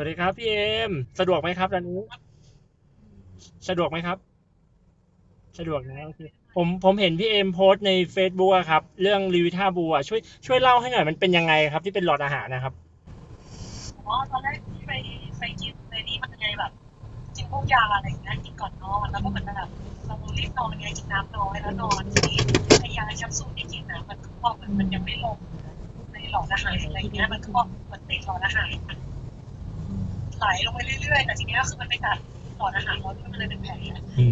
วัสดีครับพี่เอม สะดวกไหมครับตอนนี้ สะดวกไหมครับ สะดวกนะโอเคผมผมเห็นพี่เอมโพสต์ใน Facebook อะครับ เรื่องรีวิท่าบัวช่วยช่วยเล่าให้หน่อยมันเป็นยังไงครับ ที่เป็นหลอดอาหารนะครับอ๋อตอนแรกที่ไปไปกินในนี่มันยังไงแบบกินพวกยาอะไรอย่างเงี้ยกินก่อนนอนแล้วก็เหมือนแบบเรารีบนอนไงกินน้ำน้อยแล้วนอนทีนี้ไอยาแคปซูลที่กินนะมันก็เหมือนมันยังไม่ลงในหลอดอาหารอะไรเงี้ยมันก็เหมือนติดหลอดอาหาร ไหลลงไปเรื่อยๆ แต่ทีเนี้ยคือมันไปกัดหลอดอาหารเราด้วยมันเลยเป็นแผล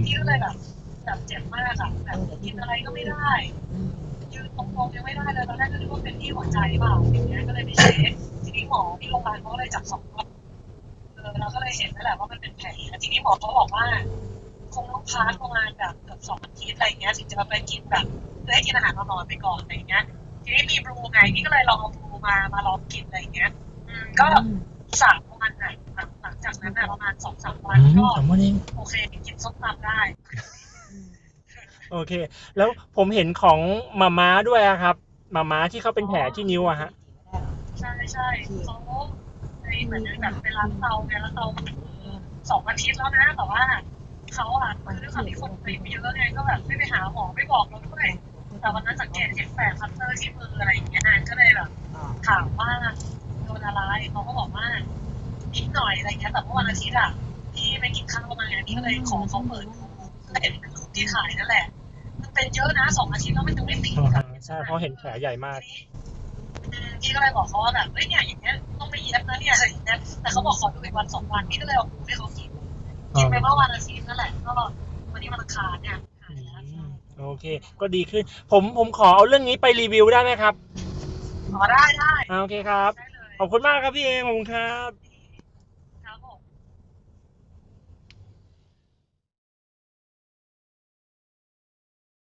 พี่ก็เลยแบบแบบเจ็บมากอะแบบกินอะไรก็ไม่ได้ยืนตรงๆยังไม่ได้เลยตอนแรกก็นึกว่าเป็นที่หัวใจเปล่าอย่างเงี้ยก็เลยไปเช็คทีนี้หมอที่โรงพยาบาลเขาก็เลยจับสองรอบเออเราก็เลยเห็นนั่นแหละว่ามันเป็นแผลทีนี้หมอเขาบอกว่าคงต้องพักประมาณแบบเกือบสองอาทิตย์อะไรเงี้ยถึงจะไปกินแบบเพื่อให้กินอาหารนอนๆไปก่อนอะไรเงี้ยทีนี้มีบลูไงพี่ก็เลยลองเอาบลูมามาลองกินอะไรเงี้ยอืมก็สามวันอะหลังหลัง จากนั้นอะประมาณสองสามวันก็สามวันเองโอเคกินส้มตำได้โอเค แล้วผมเห็นของมาม้าด้วยอะครับมาม้าที่เขาเป็นแผลที่นิ้วอะฮะใช่ใช่เขาในเหมือนแบบเป็นร้านเตาไงร้านเตามันสองอาทิตย์แล้วนะแต่ว่าเขาอะคือด้วยความที่คนไปเยอะไงก็แบบไม่ไปหาหมอไม่บอกเราด้วยแต่วันนั้นสังเกตเห็นแผลคัตเตอร์ที่มืออะไรอย่างเงี้ยก็เลยแบบถามว่าโดนอะไรเขาก็บอกว่า นิดหน่อยอะไรเงี้ยแต่เมื่อวันอาทิตย์อะพี่ไปกินข้าวมาไงพี่ก็เลยขอเขาเปิดดูก็เห็นเป็นรูปที่ถ่ายนั่นแหละ มันเป็นเยอะนะสองอาทิตย์แล้วมันยังไม่ติดอะใช่เพราะเห็นแผลใหญ่มากพี่ก็เลยบอกเขาว่าแบบเฮ้ยเนี่ยอย่างเงี้ยต้องไปเย็บนะเนี่ยอะไรอย่างเงี้ยแต่เขาบอกขอดูอีกวันสองวันพี่ก็เลยเอาปูให้เขากินกินไปเมื่อวันอาทิตย์นั่นแหละก็วันนี้วันอังคารเนี่ยหายแล้วโอเค ก็ดีขึ้น ผมผมขอเอาเรื่องนี้ไปรีวิวได้ไหมครับ ขอได้ได้อ่าโอเคครับได้เลยขอบคุณมากครับพี่เอมขอบคุณครับดี